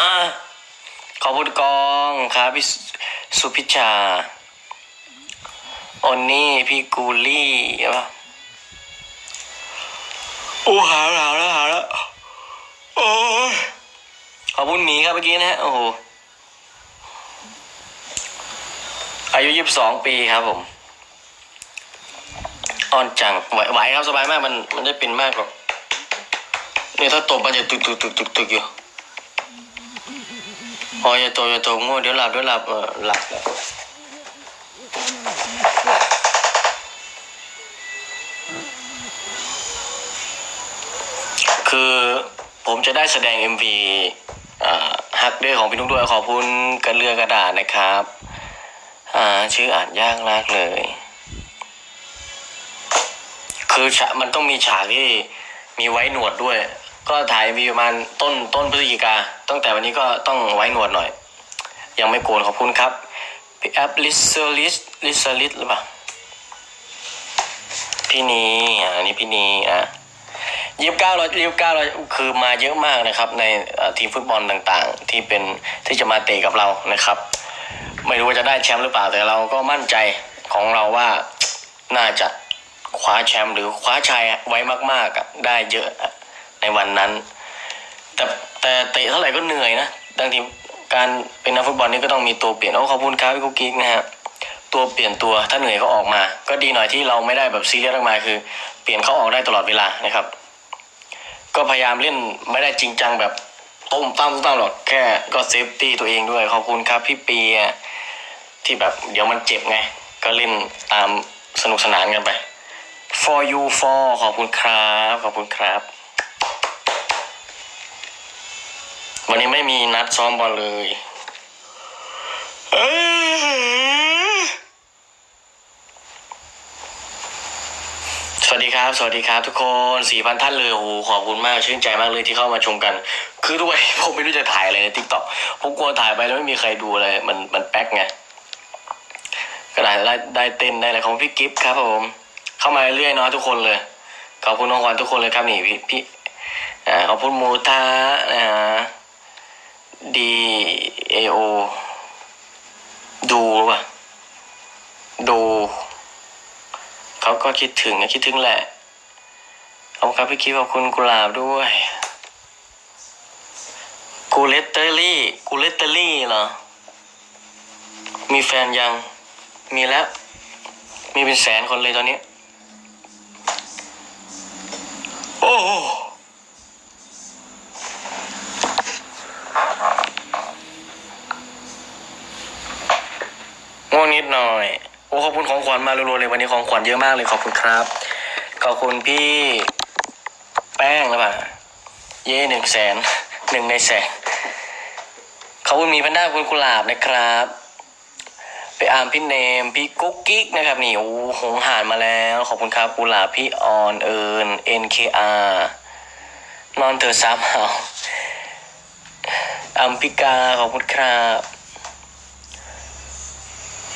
อ่าขอบคุณกองครับพี่สุพิชาออนนี่พี่กูลี่ใช่ะโอ้หาวหาวแล้วหาวแล้วโอ้ขอบคุณหมีครับเมื่อกี้นะฮะโอ้โหอายุยี่สิบสองปีครับผมอ่อนจังไหวไหวครับสบายมากมันมันได้เป็นมากหรอกเนี่ยถ้าตบมันจะตึกตึกตึกตึกตึกอยู่ พออย่าโตอย่าโตง่วงเดี๋ยวหลับเดี๋ยวหลับเออหลับแล้วคือผมจะได้แสดง MV ฮักเดอร์ของพี่นุ๊กด้วยขอบคุณกระเรือกระดาษนะครับ อ่าชื่ออ่านยากมากเลย คือฉากมันต้องมีฉากที่มีไว้หนวดด้วย ก็ถ่ายมีประมาณต้นต้นพฤศจิกา ตั้งแต่วันนี้ก็ต้องไว้หนวดหน่อย ยังไม่โกนขอบคุณครับพี่แอปลิสเซอลิสลิสลิสหรือเปล่าพี่นีอ่าอันนี้พี่นีอะยี่สิบเก้าร้อยยี่สิบเก้าร้อยคือมาเยอะมากนะครับ ในทีมฟุตบอลต่างๆ ที่เป็นที่จะมาเตะกับเรานะครับ ไม่รู้ว่าจะได้แชมป์หรือเปล่าแต่เราก็มั่นใจของเราว่าน่าจะคว้าแชมป์หรือคว้าชัยไว้มากๆได้เยอะ ในวันนั้น แต่แต่เตะเท่าไหร่ก็เหนื่อยนะดังทีการเป็นนักฟุตบอลนี่ก็ต้องมีตัวเปลี่ยนโอ้ขอบคุณครับพี่กุ๊กกิ๊กนะฮะตัวเปลี่ยนตัวถ้าเหนื่อยก็ออกมา ก็ดีหน่อยที่เราไม่ได้แบบซีเรียสมากมาคือ เปลี่ยนเขาออกได้ตลอดเวลานะครับ ก็พยายามเล่นไม่ได้จริงจังแบบต้มตั้มตั้มหรอกแค่ก็เซฟตี้ตัวเองด้วยขอบคุณครับพี่ปีอะที่แบบเดี๋ยวมันเจ็บไง ก็เล่นตามสนุกสนานกันไป for you for ขอบคุณครับ ขอบคุณครับ วันนี้ไม่มีนัดซ้อมบอลเลยสวัสดีครับ สวัสดีครับทุกคนสี่พันท่านเลยโอ้โหขอบคุณมากชื่นใจมากเลยที่เข้ามาชมกัน คือทุกวันนี้ผมไม่รู้จะถ่ายอะไรในทิกตอกผมกลัวถ่ายไปแล้วไม่มีใครดูเลยมันมันแป๊กไงก็ได้ได้ได้เต้นได้อะไรของพี่กิฟต์ครับผม เข้ามาเรื่อยๆเนาะทุกคนเลยขอบคุณน้องขวัญทุกคนเลยครับนี่พี่พี่อ่าขอบคุณมูทาอ่า D A O ดูป่ะดู เขาก็คิดถึงคิดถึงแหละขอบคุณครับพี่คิดขอบคุณกุหลาบด้วยกูเลตเตอรี่กูเลตเตอรี่เหรอ มีแฟนยัง มีแล้ว มีเป็นแสนคนเลยตอนนี้ โอ้โห ง่วง นิดหน่อยโอ้ขอบคุณของขวัญมารัวๆเลยวันนี้ของขวัญเยอะมากเลยขอบคุณครับ ขอบคุณพี่ แป้งหรือเปล่าเย่หนึ่งแสนหนึ่งในแสนขอบคุณมีพันด้าขอบคุณกุหลาบนะครับไปอามพี่เนมพี่กุ๊กกิ๊กนะครับนี่โอ้หงหานมาแล้ว ขอบคุณครับกุหลาบพี่ออนเอิญ NKR นอนเธอซ้ำเอาอัมพิกาขอบคุณครับ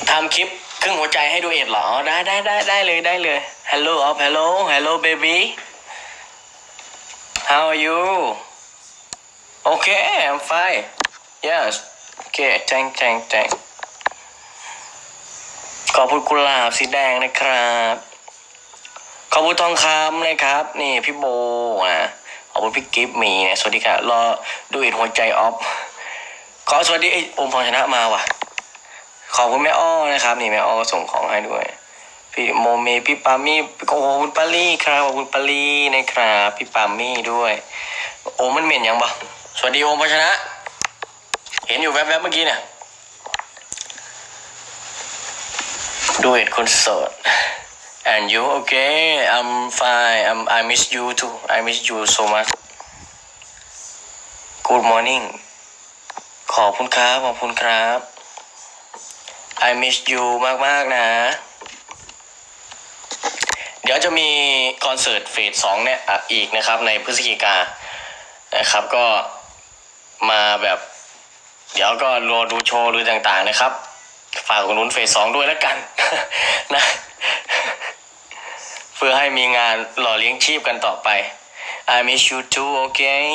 ทำคลิปครึ่งหัวใจให้ดูเอ็ดเหรอได้ได้ได้ได้เลยได้เลย Hello of Hello Hello baby How are you Okay I'm fine Yes Okay thank thank thank ขอบคุณกุหลาบสีแดงนะครับ ขอบคุณทองคำนะครับ นี่พี่โบนะขอบคุณพี่กิฟต์มีนี่ยสวัสดีครับรอดูเอ็ดหัวใจออฟขอสวัสดีไอ้อมพรชนะมาว่ะ ขอบคุณแม่อ้อนะครับ นี่แม่อ้อส่งของให้ด้วย พี่โมเมพี่ปามี่ขอบคุณปาลี่ครับขอบคุณปาลี่นะครับพี่ปามี่ด้วย โอมมันเหม็นยังบ่สวัสดีโอมพชนะ เห็นอยู่แวบๆเมื่อกี้เนี่ยดูเห็นคนโสด and you okay I'm fine I'm I miss you too I miss you so much good morning ขอบคุณครับ ขอบคุณครับ I miss you มากๆนะ เดี๋ยวจะมีคอนเสิร์ตเฟสสองเนี่ยอีกนะครับ ในพฤศจิกานะครับก็มาแบบ เดี๋ยวก็รอดูโชว์หรือต่างๆนะครับ ฝากอุดหนุนเฟสสองด้วยแล้วกันนะเพื่อให้มีงานหล่อเลี้ยงชีพกันต่อไป I miss you too okay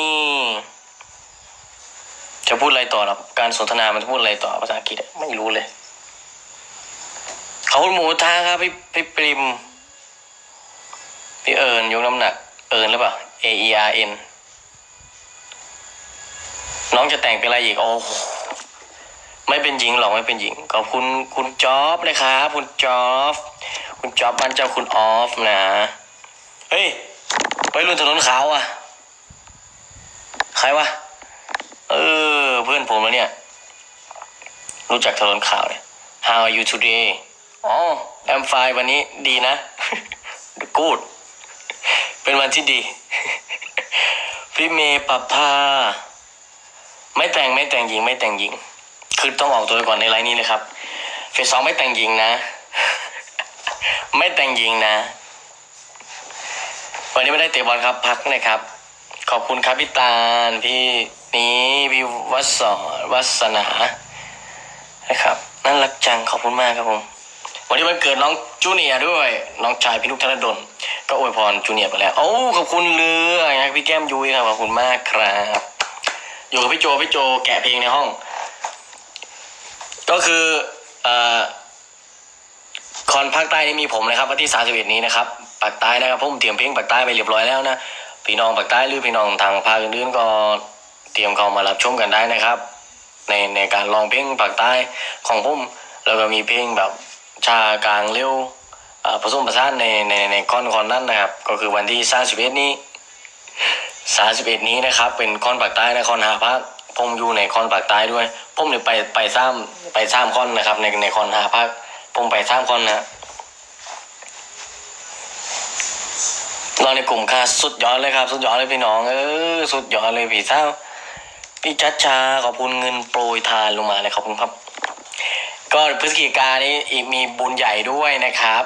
จะพูดอะไรต่อหรอการสนทนามันจะพูดอะไรต่อภาษาอังกฤษไม่รู้เลย ขอบคุณหมูทาครับพี่พี่ปริม พี่เอิญยกน้ำหนัก เอิญหรือเปล่า A E R N น้องจะแต่งเป็นอะไรอีก โอ้โหไม่เป็นหญิงหรอกไม่เป็นหญิงขอบคุณคุณจ๊อบนะครับคุณจ๊อบคุณจ๊อบบ้านเจ้าคุณออฟนะเฮ้ยไปรุ่นถนนขาวอะ ใครวะเออ เพื่อนผมแล้วเนี่ย รู้จักถนนขาวเนี่ย How are you today อ๋อ I'm fine วันนี้ดีนะ Good เป็นวันที่ดีพี่เมย์ปรับผ้าไม่แต่งไม่แต่งหญิง ไม่แต่งหญิง คือต้องออกตัวก่อนในไลน์นี้เลยครับ เฟสสองไม่แต่งหญิงนะ ไม่แต่งหญิงนะ วันนี้ไม่ได้เตะบอลครับพักนะครับ ขอบคุณครับพี่ตาลพี่นี้พี่วัสสวัสนานะครับน่ารักจังขอบคุณมากครับผม วันนี้วันเกิดน้องจูเนียด้วย น้องชายพี่นุกธนดลก็อวยพรจูเนียไปแล้วโอ้ขอบคุณเรือนะพี่แก้มยุ้ยครับขอบคุณมากครับอยู่กับพี่โจพี่โจแกะเพลงในห้อง ก็คืออคอนภาคใต้นี่มีผมนะครับวันที่สามสิบเอ็ดนี้นะครับปากใต้นะครับผมเตรียมเพลงปากใต้ไปเรียบร้อยแล้วนะพี่น้องปากใต้หรือพี่น้องทางภาคอื่นๆก็เตรียมเข้ามารับชมกันได้นะครับ ในในการร้องเพลงปากใต้ของผมแล้วก็มีเพลงแบบ ชากลางเร็วผสมผสานในในในคอนคอนนั้นนะครับ ก็คือวันที่สามสิบเอ็ดนี้สามสิบเอ็ดนี้นะครับ เป็นคอนปากใต้นะคอนหาพักผมอยู่ในคอนปากใต้ด้วย ผมเนี่ยไปไปซ้ำไปซ้ำคอนนะครับ ในในคอนหาพักผมไปซ้ำคอนนะเรอในกลุ่มค่ะสุดยอดเลยครับ สุดยอดเลยพี่น้องเออสุดยอดเลยพี่เศร้าพี่จัดชาขอบคุณเงินโปรยทานลงมาเลยขอบคุณครับ ก็พฤศจิกานี้อีกมีบุญใหญ่ด้วยนะครับ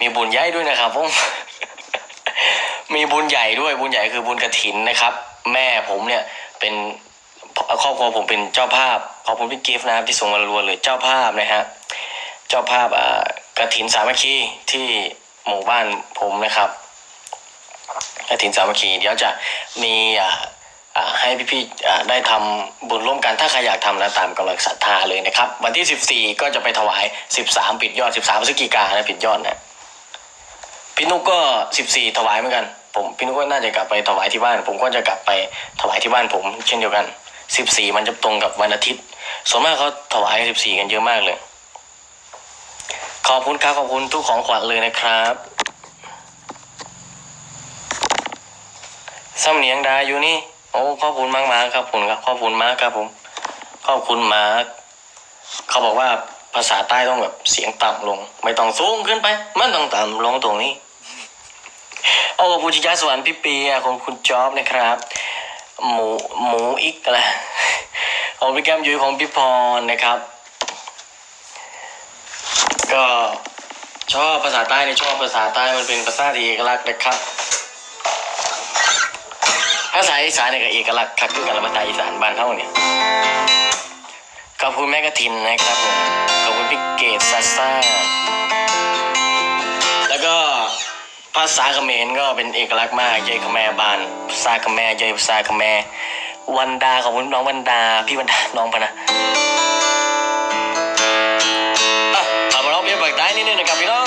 มีบุญใหญ่ด้วยนะครับผมมีบุญใหญ่ด้วยบุญใหญ่คือบุญกระถินนะครับ แม่ผมเนี่ยเป็นครอบครัวผมเป็นเจ้าภาพขอบคุณพี่กิฟต์นะครับที่ส่งมารัวๆเลยเจ้าภาพนะฮะเจ้าภาพกระถินสามัคคีที่หมู่บ้านผมนะครับกฐินสามัคคีเดี๋ยวจะมีอ่า ให้พี่ๆได้ทำบุญร่วมกันถ้าใครอยากทำนะตามกำลังศรัทธาเลยนะครับ วันที่ 14 ก็จะไปถวาย 13 ปิดยอด 13พฤศจิกานนะปิดยอดนะพี่นุกก็ 14 ถวายเหมือนกัน ผมพี่นุกก็น่าจะกลับไปถวายที่บ้าน ผมก็จะกลับไปถวายที่บ้านผม เช่นเดียวกัน 14 มันจะตรงกับวันอาทิตย์ส่วนมากเขาถวาย 14 กันเยอะมากเลย ขอบคุณครับขอบคุณทุกของขวัญเลยนะครับซ้ำเนียงดาอยู่นี่ โอ้ขอบคุณมากมากครับผมครับขอบคุณมากครับผมขอบคุณมากเขาบอกว่าภาษาใต้ต้องแบบเสียงต่ำลง ไม่ต้องสูงขึ้นไป มันต้องต่ำลงตรงนี้โอ้ขอบคุณชิยาสวรรค์พี่เปียขอบคุณจ๊อบนะครับ หมูหมูอีกอะไรของพี่แก้มยุ้ยของพี่พรนะครับ ก็ชอบภาษาใต้ในยชอบภาษาใต้มันเป็นภาษาที่เอกลักษณ์นะครับ ภาษาอีสานเนี่ยก็เอกลักษณ์คักคือกันละภาษาอีสานบ้านเท่าเนี่ยขอบคุณแม่กระถินนะครับผมขอบคุณพี่เกดซาซ่าแล้วก็ภาษาเขมรก็เป็นเอกลักษณ์มากเยยขแมบานภาษาเขแมเยยภาษาเขแมวันดาขอบคุณน้องวันดาพี่วันดาน้องปะนะอะเอามาร้องเพลงปากใต้นิดนึงนะครับพี่น้อง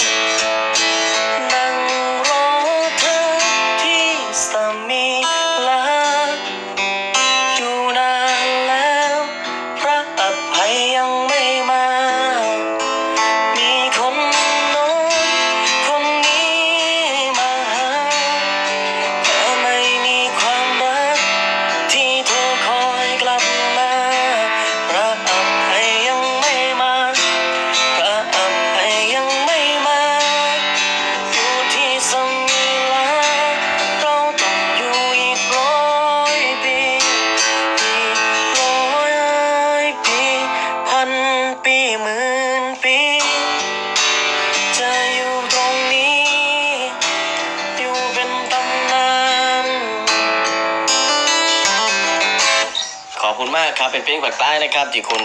ครับเป็นเพลงปากใต้นะครับที่คุณ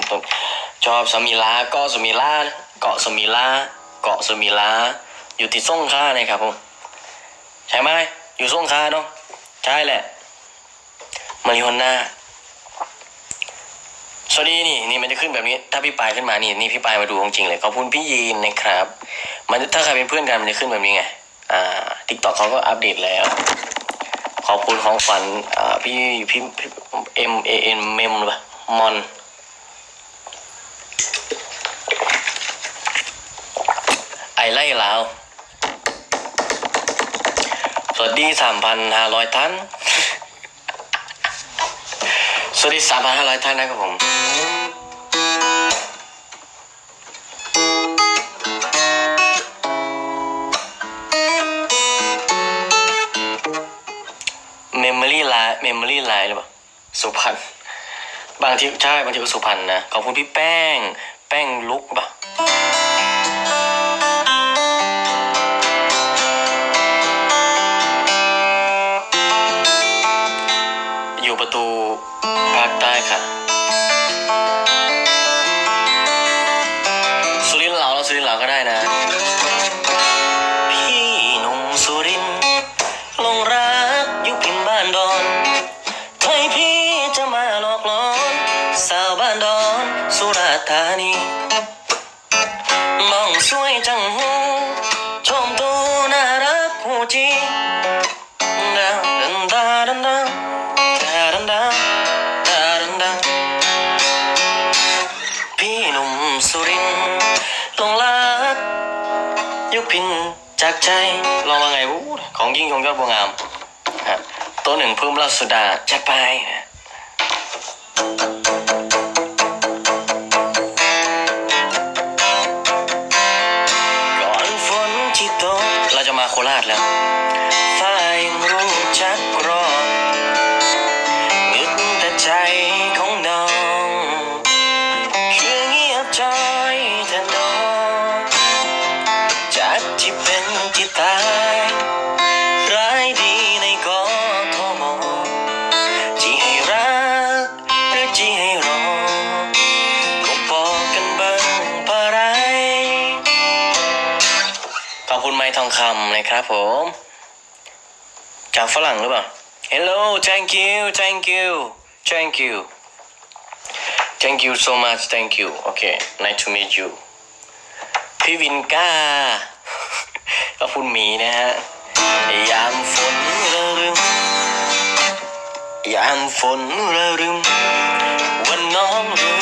ชอบสมิลาเกาะสมิลาเกาะสมิลาเกาะสมิลาอยู่ที่ส่งขลานะครับผมใช่ไหมอยู่ส่งขลาเนาะใช่แหละมาริโฮน่าสวัสดีนี่นี่มันจะขึ้นแบบนี้ ถ้าพี่ปายขึ้นมานี่นี่พี่ปายมาดูของจริงเลยขอบคุณพี่ยีนนะครับ มันถ้าใครเป็นเพื่อนกันมันจะขึ้นแบบนี้ไงอ่าทิกตอกเขาก็อัปเดตแล้ว อบคุณของฝันพี่พี่เอ็มเอ็นเมมหรือเปล่ามอนไอไล่ลาว สวัสดีสามพันห้าร้อยท่าน สวัสดีสามพันห้าร้อยท่านนะครับผม น์เมมโมรี่ไลน์หรือเปล่าสุพรรณบางทีใช่บางทีก็สุพรรณนะขอบคุณพี่แป้ง แป้งลุกป่ะอยู่ประตูภาคใต้ค่ะ จากใจลองว่าไงวู้ของยิ่งยงยอดบัวงามฮะตัวหนึ่งเพิ่มราสุดาจัดไปนะก่อนฝนที่ตกเราจะมาโคราชแล้ว นะครับผม จากฝรั่งหรือเปล่า Hello thank you thank you thank you thank you so much thank you okay nice to meet you พี่วินก้า ก็คุณหมีนะฮะ ยามฝนระรึมยามฝนระรึมวันน้องลืมล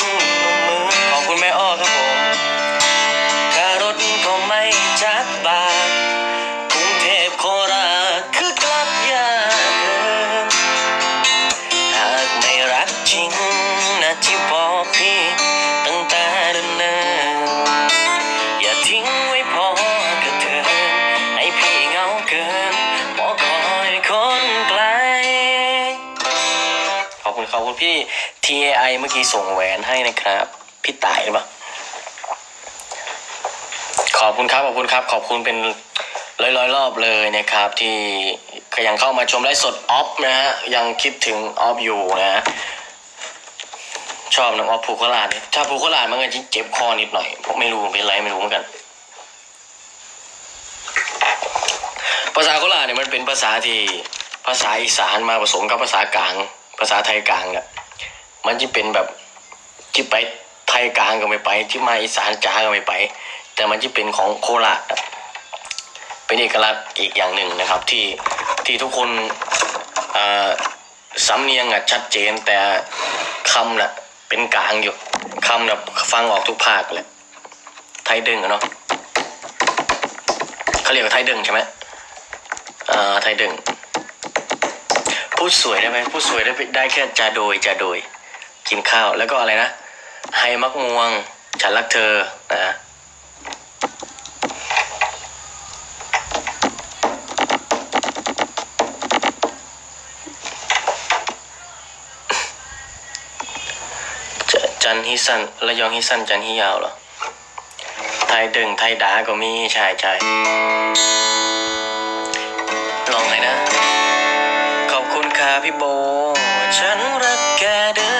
พี่ TAI เมื่อกี้ส่งแหวนให้นะครับ พี่ต่ายหรือเปล่าขอบคุณครับ ขอบคุณครับ ขอบคุณเป็นร้อยร้อยๆรอบเลยนะครับ ที่ก็ยังเข้ามาชมไลฟ์สดออฟนะฮะยังคิดถึงออฟอยู่นะ ชอบน้องออฟภูโคราชเนี่ยถ้าภูโคราชมันก็จะเจ็บคอนิดหน่อยผมไม่รู้เป็นไรไม่รู้เหมือนกัน ภาษาโคราชเนี่ยมันเป็นภาษาที่ภาษาอีสานมาผสมกับภาษากลาง ภาษาไทยกลางเนี่ยมันจะเป็นแบบที่ไปไทยกลางก็ไม่ไป ที่มาอีสานจ๋าก็ไม่ไป แต่มันจะเป็นของโคราชเป็นเอกลักษณ์อีกอย่างหนึ่งนะครับที่ที่ทุกคนสำเนียงอะชัดเจนแต่คำน่ะเป็นกลางอยู่คำน่ะฟังออกทุกภาคเลยไทยดึงอะเนาะเขาเรียกว่าไทยดึงใช่ไหมอ่าไทยดึง พูดสวยได้ไหมพูดสวยได้ได้แค่จะโดยจะโดย กินข้าวแล้วก็อะไรนะไฮมักม่วง ฉันรักเธอนะจันฮิสันระยองฮิสันจันฮิยาวเหรอ ไทยดึงไทยดาก็มีใช่ใช่ลองเลยนะขอบคุณค่ะ พี่โบ ฉันรักแกเด้อ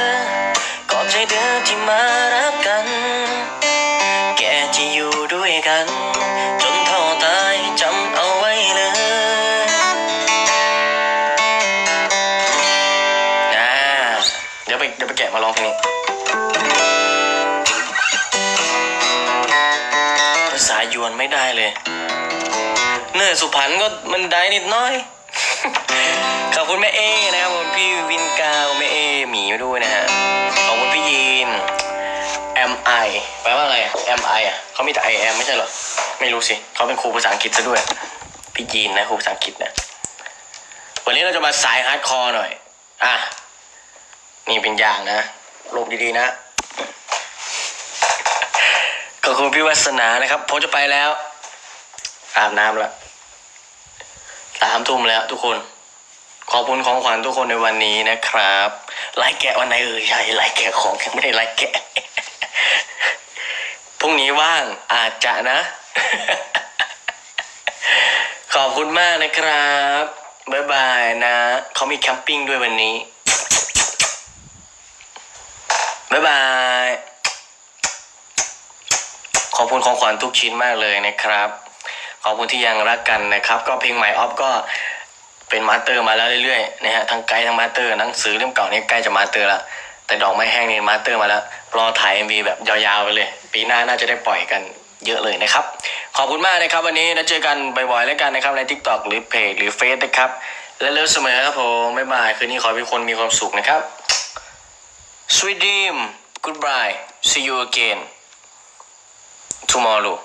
ขอบใจเด้อที่มารักกัน แกจะอยู่ด้วยกัน จนเท่าตายจำเอาไว้เลยอ่าเดี๋ยวไปเดี๋ยวไปแกะมาลองเพลงนี้ภาษายวนไม่ได้เลย เนื้อสุพรรณก็มันได้นิดน้อย ขอบคุณแม่เอนะครับผมพี่วินกาวแม่เอหมีมาด้วยนะฮะขอบคุณพี่ยีน MI แปลว่าอะไร MI อะเขามีแต่ I M ไม่ใช่เหรอ ไม่รู้สิเขาเป็นครูภาษาอังกฤษซะด้วย พี่ยีนนะครูภาษาอังกฤษนะวันนี้เราจะมาสายฮาร์ดคอร์หน่อย อะ นี่เป็นอย่างนะลบดีๆนะขอบคุณพี่วัสนานะครับผมจะไปแล้วอาบน้ำแล้ว สามทุ่มแล้วทุกคน ขอบคุณของขวัญทุกคนในวันนี้นะครับไลค์แกะวันไหนเอ่ยใช่ไลค์แกะของยังไม่ได้ไลค์แกะพรุ่งนี้ว่างอาจจะนะ ขอบคุณมากนะครับบ๊ายบายนะเขามีแคมปิ้งด้วยวันนี้บ๊ายบายขอบคุณของขวัญทุกชิ้นมากเลยนะครับ ขอบคุณที่ยังรักกันนะครับ ก็เพลงใหม่ออฟก็เป็นมาสเตอร์มาแล้วเรื่อยๆนะฮะทั้งไกด์ทั้งมาสเตอร์หนังสือเล่มเก่านี่ใกล้จะมาสเตอร์ละแต่ดอกไม้แห้งนี่มาสเตอร์มาแล้วรอถ่าย MV แบบยาวๆไปเลย ปีหน้าน่าจะได้ปล่อยกันเยอะเลยนะครับ ขอบคุณมากนะครับวันนี้แล้วเจอกันบ่อยๆแล้วกันนะครับใน TikTok หรือเพจหรือเฟซนะครับ และเลิฟเสมอครับผมบ๊ายบายคืนนี้ขอให้คนมีความสุขนะครับ Sweet dream goodbye see you again tomorrow